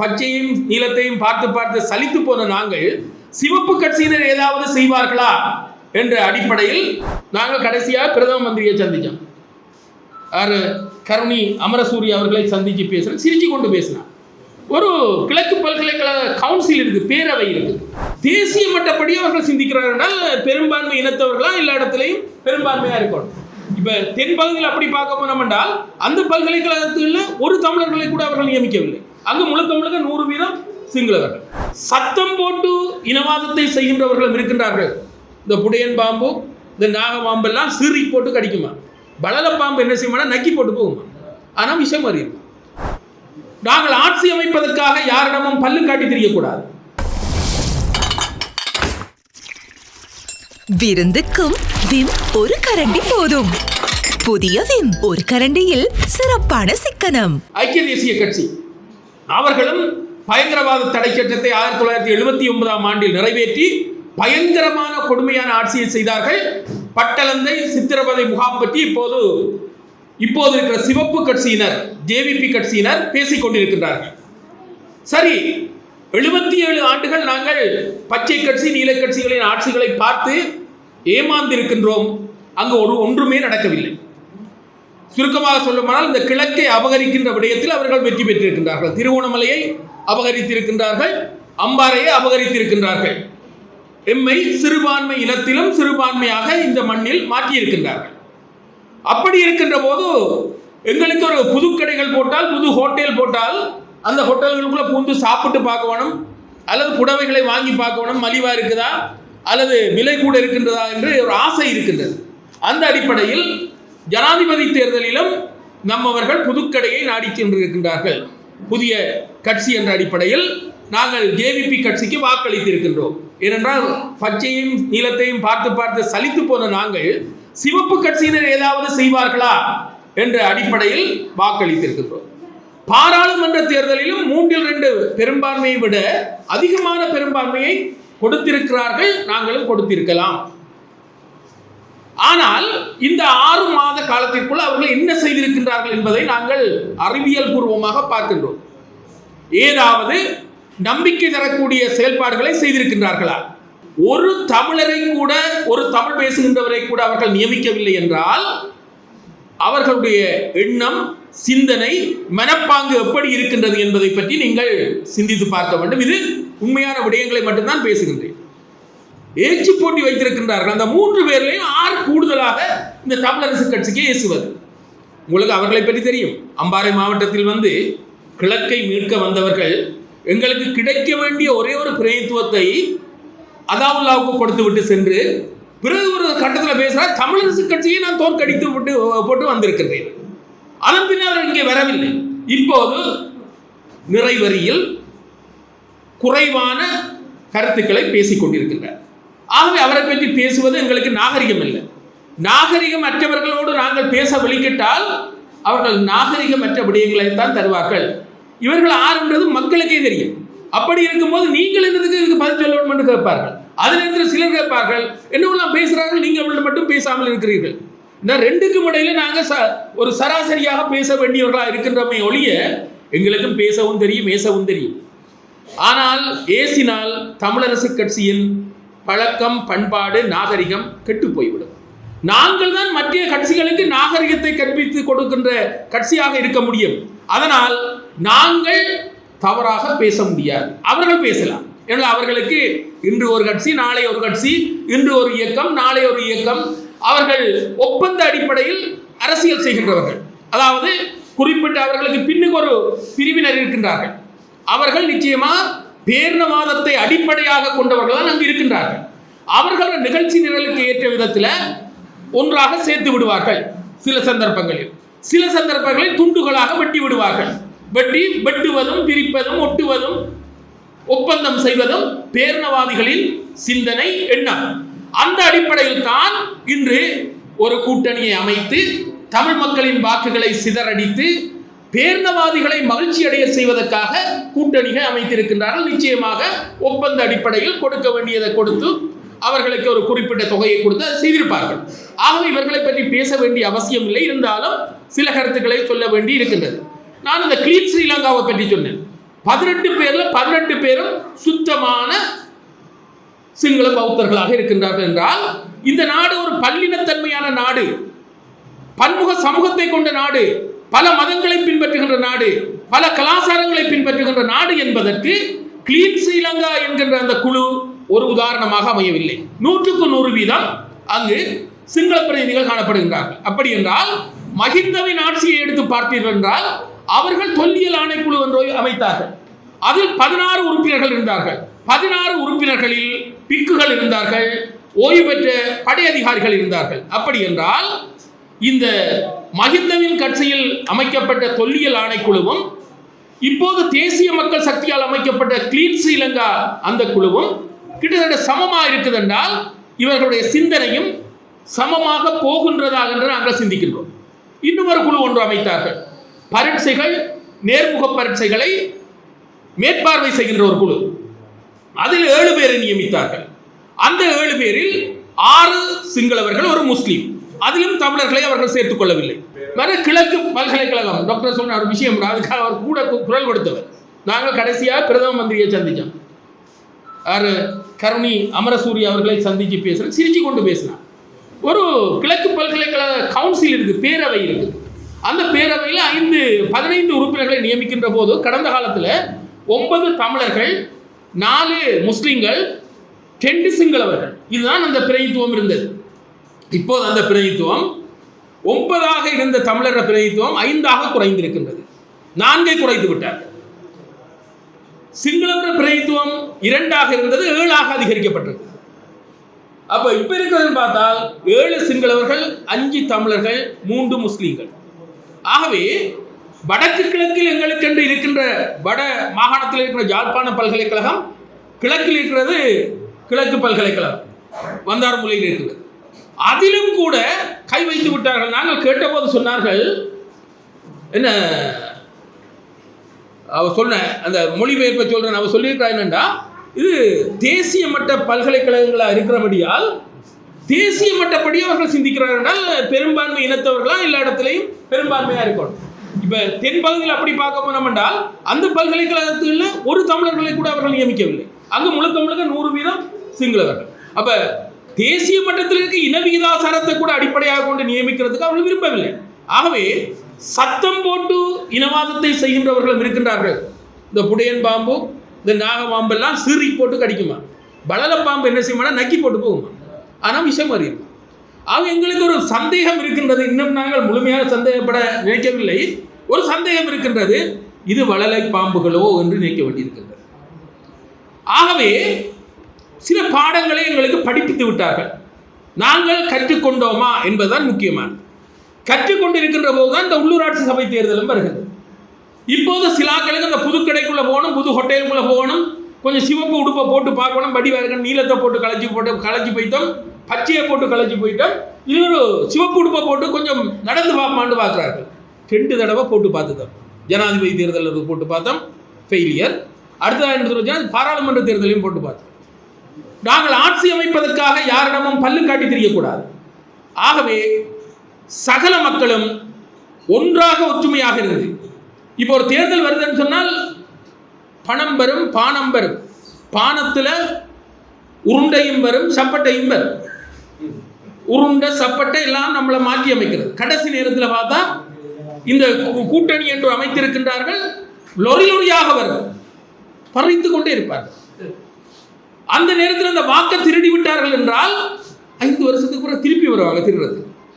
பச்சையும் நீலத்தையும் பார்த்து பார்த்து சலித்து போன நாங்கள் சிவப்பு கட்சியினர் ஏதாவது செய்வார்களா? என்ற அடிப்படையில் நாங்கள் கடைசியாக பிரதம மந்திரியை சந்தித்தோம் யாரு கருணி அமரசூரி அவர்களை சந்தித்து பேசுகிறேன் சிரிச்சு கொண்டு பேசினார். ஒரு கிழக்கு பல்கலைக்கழக கவுன்சில் இருக்கு பேரவை இருக்கு. தேசிய மட்டப்படி அவர்கள் சிந்திக்கிறார்கள். பெரும்பான்மை இனத்தவர்களா? எல்லா இடத்துலையும் பெரும்பான்மையா இருக்கணும். இப்போ தென் பகுதியில் அப்படி பார்க்க போனோம் என்றால் அந்த பல்கலைக்கழகத்தில் ஒரு தமிழர்களை கூட அவர்கள் நியமிக்கவில்லை. அங்கு முழுக்க முழுக்க நூறு வீதம் சிங்களவர்கள். சத்தம் போட்டு இனவாதத்தை செய்கின்றவர்களும் இருக்கின்றார்கள். இந்த புடையன் பாம்பு இந்த நாக பாம்பெல்லாம் சீறி போட்டு கடிக்குமா? பலல பாம்பு என்ன செய்யுமா நக்கி போட்டு போகுமா? ஆனால் விஷம் அறியும் நாங்கள் ஆட்சி அமைப்பதற்காக யாரிடமும் பல்லு காட்டி தெரியக்கூடாது. விருந்துக்கும் விம் ஒரு கரண்டி போதும். புதிய விம் ஒரு கரண்டியில் சிறப்பான சிக்கனம். ஐக்கிய தேசிய கட்சி அவர்களும் பயங்கரவாத தடை சட்டத்தை ஆயிரத்தி தொள்ளாயிரத்தி எழுபத்தி ஒன்பதாம் ஆண்டில் நிறைவேற்றி பயங்கரமான கொடுமையான ஆட்சியை செய்தார்கள். பட்டலந்தை சித்திரவதை முகாம் பற்றி இப்போது இப்போது இருக்கிற சிவப்பு கட்சியினர் ஜேவிபி கட்சியினர் பேசிக் கொண்டிருக்கின்றார்கள் சரி எழுபத்தி ஏழு ஆண்டுகள் நாங்கள் பச்சை கட்சி நீல கட்சிகளின் ஆட்சிகளை பார்த்து ஏமாந்திருக்கின்றோம். அங்கு ஒரு ஒன்றுமே நடக்கவில்லை. சுருக்கமாக சொல்லுமானால் இந்த கிழக்கை அபகரிக்கின்ற விடயத்தில் அவர்கள் வெற்றி பெற்றிருக்கின்றார்கள். திருவோணமலையை அபகரித்திருக்கின்றார்கள் அம்பாறையை அபகரித்திருக்கின்றார்கள். எம்மை சிறுபான்மை இனத்திலும் சிறுபான்மையாக இந்த மண்ணில் மாற்றியிருக்கின்றார்கள். அப்படி இருக்கின்ற போது எங்களுக்கு ஒரு புது கடைகள் போட்டால் புது ஹோட்டல் போட்டால் அந்த ஹோட்டல்களுக்குள்ள பூந்து சாப்பிட்டு பார்க்க வேணும். அல்லது புடவைகளை வாங்கி பார்க்க வேணும். மலிவா இருக்குதா? அல்லது விலை கூட இருக்கின்றதா என்று ஒரு ஆசை இருக்கின்றது. அந்த அடிப்படையில் ஜனாதிபதி தேர்தலிலும் நம்மவர்கள் புதுக்கடையை நாடி சென்றிருக்கின்றார்கள். புதிய கட்சி என்ற அடிப்படையில் நாங்கள் ஜேவிபி கட்சிக்கு வாக்களித்திருக்கின்றோம். ஏனென்றால் பச்சையும் நீளத்தையும் பார்த்து பார்த்து சலித்து போன நாங்கள் சிவப்பு கட்சியினர் ஏதாவது செய்வார்களா? என்ற அடிப்படையில் வாக்களித்திருக்கின்றோம். பாராளுமன்ற தேர்தலிலும் மூன்றில் ரெண்டு பெரும்பான்மையை விட அதிகமான பெரும்பான்மையை கொடுத்திருக்கிறார்கள் நாங்களும் கொடுத்திருக்கலாம். ஆனால் இந்த ஆறு மாத காலத்திற்குள் அவர்கள் என்ன செய்திருக்கின்றார்கள் என்பதை நாங்கள் அறிவியல் பூர்வமாக பார்க்கின்றோம். ஏதாவது நம்பிக்கை தரக்கூடிய செயல்பாடுகளை செய்திருக்கின்றார்களா? ஒரு தமிழரை கூட ஒரு தமிழ் பேசுகின்றவரை கூட அவர்கள் நியமிக்கவில்லை என்றால் அவர்களுடைய எண்ணம் சிந்தனை மனப்பாங்கு எப்படி இருக்கின்றது என்பதை பற்றி நீங்கள் சிந்தித்து பார்க்க வேண்டும். இது உண்மையான விடயங்களை மட்டும்தான் பேசுகின்றேன். எழுச்சி போட்டி வைத்திருக்கின்றார்கள். அந்த மூன்று பேர்லையும் ஆறு கூடுதலாக இந்த தமிழரசு கட்சிக்கு ஏசுவது உங்களுக்கு அவர்களை பற்றி தெரியும். அம்பாறை மாவட்டத்தில் வந்து கிழக்கை மீட்க வந்தவர்கள் எங்களுக்கு கிடைக்க வேண்டிய ஒரே ஒரு பிரதித்துவத்தை அதாவுல்லாவுக்கு கொடுத்து விட்டு சென்று பிறகு ஒரு கட்டத்தில் பேசுகிறார் தமிழரசு கட்சியை நான் தோற்கடித்து விட்டு போட்டு வந்திருக்கிறேன். அதன் பின்னர் இங்கே வரவில்லை. இப்போது நிறைவரியில் குறைவான கருத்துக்களை பேசிக் கொண்டிருக்கின்றார். ஆகவே அவரை பற்றி பேசுவது எங்களுக்கு நாகரிகம் இல்லை. நாகரிகம் அற்றவர்களோடு நாங்கள் பேச வெளிக்கிட்டால் அவர்கள் நாகரிகமற்ற விடயங்களை தான் தருவார்கள். இவர்கள் ஆறுன்றது மக்களுக்கே தெரியும். அப்படி இருக்கும்போது நீங்கள் என்னதுக்கு இதுக்கு பதில் சொல்ல வேண்டும் என்று கேட்பார்கள்? அதில் இருக்கிற சிலர் கேட்பார்கள் என்னவெல்லாம் பேசுகிறார்கள் நீங்கள் அவர்கள் மட்டும் பேசாமல் இருக்கிறீர்கள். இந்த ரெண்டுக்கும் இடையில நாங்கள் ச ஒரு சராசரியாக பேச வேண்டியவர்களாக இருக்கின்றமை ஒழிய எங்களுக்கும் பேசவும் தெரியும் பேசவும் தெரியும். ஆனால் ஏசினால் தமிழரசு கட்சியின் பழக்கம் பண்பாடு நாகரிகம் கெட்டு போய்விடும். நாங்கள் தான் மற்ற கட்சிகளுக்கு நாகரிகத்தை கற்பித்து கொடுக்கின்ற கட்சியாக இருக்க முடியும். அதனால் நாங்கள் தவறாக பேச முடியாது. அவர்கள் பேசலாம். ஏன்னா அவர்களுக்கு இன்று ஒரு கட்சி நாளை ஒரு கட்சி இன்று ஒரு இயக்கம் நாளை ஒரு இயக்கம். அவர்கள் ஒப்பந்த அடிப்படையில் அரசியல் செய்கின்றவர்கள். அதாவது குறிப்பிட்ட அவர்களுக்கு பின்னுக்கு ஒரு பிரிவினர் இருக்கின்றார்கள். அவர்கள் நிச்சயமா பேர்ணவாதத்தை அடிப்படையாக கொண்டவர்கள் தான் அங்கு இருக்கின்றார்கள். அவர்கள் நிகழ்ச்சி நிரலுக்கு ஏற்ற விதத்தில் ஒன்றாக சேர்த்து விடுவார்கள் சில சந்தர்ப்பங்களில். சில சந்தர்ப்பங்களில் துண்டுகளாக வெட்டி விடுவார்கள். வெட்டி வெட்டுவதும் பிரிப்பதும் ஒட்டுவதும் ஒப்பந்தம் செய்வதும் பேர்ணவாதிகளின் சிந்தனை எண்ணம் அந்த அடிப்படையில் தான் இன்று ஒரு கூட்டணியை அமைத்து தமிழ் மக்களின் வாக்குகளை சிதறடித்து பேர்ணவாதிகளை மகிழ்ச்சி அடைய செய்வதற்காக கூட்டணிகள் அமைத்திருக்கின்றார்கள். நிச்சயமாக ஒப்பந்த அடிப்படையில் கொடுக்க வேண்டியதை கொடுத்து அவர்களுக்கு ஒரு குறிப்பிட்ட தொகையை கொடுத்து அதை செய்திருப்பார்கள். ஆகவே இவர்களை பற்றி பேச வேண்டிய அவசியம் இல்லை. இருந்தாலும் சில கருத்துக்களை சொல்ல வேண்டி இருக்கின்றது. நான் இந்த கிளீன் ஸ்ரீலங்காவை பற்றி சொன்னேன். பதினெட்டு பேர்ல பதினெட்டு பேரும் சுத்தமான சிங்கள பௌத்தர்களாக இருக்கின்றார்கள் என்றால் இந்த நாடு ஒரு பல்லினத்தன்மையான நாடு. பன்முக சமூகத்தை கொண்ட நாடு. பல மதங்களை பின்பற்றுகின்ற நாடு. பல கலாச்சாரங்களை பின்பற்றுகின்ற நாடு என்பதற்கு கிளீன் ஸ்ரீலங்கா என்கின்ற அந்த குழு ஒரு உதாரணமாக அமையவில்லை. நூற்றுக்கு நூறு வீதம் அங்கு சிங்கள பிரதிநிதிகள் காணப்படுகின்றார்கள். அப்படி என்றால் மஹிந்தவின் ஆட்சியை எடுத்து பார்த்தீர்கள் என்றால் அவர்கள் தொல்லியல் ஆணைக்குழு ஒன்றை அமைத்தார்கள். அதில் பதினாறு உறுப்பினர்கள் இருந்தார்கள். பதினாறு உறுப்பினர்களில் பிக்குகள் இருந்தார்கள் ஓய்வு பெற்ற படை அதிகாரிகள் இருந்தார்கள். அப்படி என்றால் இந்த மகிந்தவின் கட்சியில் அமைக்கப்பட்ட தொல்லியல் ஆணைக்குழுவும் இப்போது தேசிய மக்கள் சக்தியால் அமைக்கப்பட்ட கிளீன் ஸ்ரீலங்கா அந்த குழுவும் கிட்டத்தட்ட சமமாக இருக்குது என்றால் இவர்களுடைய சிந்தனையும் சமமாக போகின்றதாக என்று நாங்கள் சிந்திக்கின்றோம். இன்னும் ஒரு குழு ஒன்று அமைத்தார்கள். பரீட்சைகள் நேர்முக பரீட்சைகளை மேற்பார்வை செய்கின்ற ஒரு குழு. அதில் ஏழு பேரை நியமித்தார்கள். அந்த ஏழு பேரில் ஆறு சிங்களவர்கள் ஒரு முஸ்லீம். அதிலும் தமிழர்களை அவர்கள் சேர்த்துக் கொள்ளவில்லை. கிழக்கு பல்கலைக்கழகம் டாக்டர் சொன்ன ஒரு விஷயம் அதுக்காக அவர் கூட குரல் கொடுத்தவர். நாங்கள் கடைசியாக பிரதம மந்திரியை சந்தித்தோம் யாரு கருணி அமரசூரி அவர்களை சந்தித்து பேசுகிறேன் சிரிச்சு கொண்டு பேசினார். ஒரு கிழக்கு பல்கலைக்கழக கவுன்சில் இருக்குது பேரவை இருக்குது அந்த பேரவையில் ஐந்து பதினைந்து உறுப்பினர்களை நியமிக்கின்ற போது கடந்த காலத்தில் ஒன்பது தமிழர்கள் நாலு முஸ்லீம்கள் ரெண்டு சிங்களவர்கள். இதுதான் அந்த பிரதித்துவம் இருந்தது. இப்போது அந்த பிரதித்துவம் ஒன்பதாக இருந்த தமிழர் பிரதித்துவம் ஐந்தாக குறைந்திருக்கின்றது. நான்கை குறைத்து விட்டார்கள் சிங்களவர் பிரதித்துவம் இரண்டாக இருந்தது ஏழாக அதிகரிக்கப்பட்டது. அப்ப இப்ப இருக்கிறதுன்னு பார்த்தால் ஏழு சிங்களவர்கள் அஞ்சு தமிழர்கள் மூன்று முஸ்லீம்கள். ஆகவே வடக்கு கிழக்கில் எங்களுக்கென்று இருக்கின்ற வட மாகாணத்தில் இருக்கிற யாழ்ப்பாண பல்கலைக்கழகம் கிழக்கில் இருக்கிறது கிழக்கு பல்கலைக்கழகம் வந்தாரமுலையில் இருக்கிறது அதிலும் கூட கை வைத்து விட்டார்கள். நாங்கள் கேட்டபோது சொன்னார்கள் என்ன அவர் சொன்ன அந்த மொழிபெயர்ப்பை சொல்கிறேன் அவர் சொல்லியிருக்கிறா என்னென்னா இது தேசிய மட்ட பல்கலைக்கழகங்களாக இருக்கிறபடியால் தேசிய மட்டப்படி அவர்கள் சிந்திக்கிறார்கள் என்றால் பெரும்பான்மை இனத்தவர்களா எல்லா இடத்துலையும் பெரும்பான்மையா இருக்கணும். இப்ப தென் பகுதியில் அப்படி பார்க்க போனோம் என்றால் அந்த பல்கலைக்கழகத்தில் ஒரு தமிழர்களை கூட அவர்கள் நியமிக்கவில்லை. அங்கு முழுக்க முழுக்க நூறு வீதம் சிங்களவர்கள் அப்ப தேசிய மட்டத்தில் இருக்க இன விகிதாசாரத்தை கூட அடிப்படையாக கொண்டு நியமிக்கிறதுக்கு அவர்கள் விரும்பவில்லை. ஆகவே சத்தம் போட்டு இனவாதத்தை செய்கின்றவர்களும் இருக்கின்றார்கள். இந்த புடையன் பாம்பு இந்த நாக பாம்பெல்லாம் சீறி போட்டு கடிக்குமா? பலல பாம்பு என்ன செய்யுமா நக்கி போட்டு போகுமா? ஆனால் விஷயம் அறியும் ஆக எங்களுக்கு ஒரு சந்தேகம் இருக்கின்றது. இன்னும் நாங்கள் முழுமையாக சந்தேகப்பட நினைக்கவில்லை. ஒரு சந்தேகம் இருக்கின்றது. இது வளலை பாம்புகளோ என்று நினைக்க வேண்டியிருக்கின்றது. ஆகவே சில பாடங்களை எங்களுக்கு படிப்பித்து விட்டார்கள். நாங்கள் கற்றுக்கொண்டோமா என்பதுதான் முக்கியமானது. கற்றுக்கொண்டிருக்கின்ற போதுதான் இந்த உள்ளூராட்சி சபை தேர்தலும் வருகிறது. இப்போது சிலாக்களுக்கு இந்த புது கடைக்குள்ளே போகணும் புது ஹோட்டலுக்குள்ளே போகணும். கொஞ்சம் சிவப்பு உடுப்பை போட்டு பார்க்கணும் படி வேறு நீளத்தை போட்டு களைச்சி போட்டு களைச்சி போய்த்தோம். பச்சையை போட்டு களைச்சி போயிட்டோம் இன்னொரு சிவப்பு உடுப்பை போட்டு கொஞ்சம் நடந்து பார்ப்பான்னு பார்க்குறார்கள். ரெண்டு தடவை போட்டு பார்த்துதான். ஜனாதிபதி தேர்தலில் போட்டு பார்த்தோம். ஃபெயிலியர் அடுத்ததாக என்ன சொல்லுங்கள் பாராளுமன்ற தேர்தலையும் போட்டு பார்த்தோம். நாங்கள் ஆட்சி அமைப்பதற்காக யாரிடமும் பல்லு காட்டி தெரியக்கூடாது. ஆகவே சகல மக்களும் ஒன்றாக ஒற்றுமையாக இருந்தது. இப்போ ஒரு தேர்தல் வருதுன்னு சொன்னால் பணம் வரும் பானம் வரும். பானத்தில் உருண்டையும் வரும் சப்பட்டையும் வரும். உருண்டை சப்பட்டை எல்லாம் நம்மளை மாற்றி அமைக்கிறது. கடைசி நேரத்தில் பார்த்தா இந்த கூட்டணி என்று அமைத்திருக்கின்றார்கள் லொறி லொரியாக வரும் பறித்து கொண்டே இருப்பார்கள். அந்த நேரத்தில் அந்த வாக்கை திருடி விட்டார்கள் என்றால் ஐந்து வருஷத்துக்கு பிறகு திருப்பி வருவாங்க திருடுறது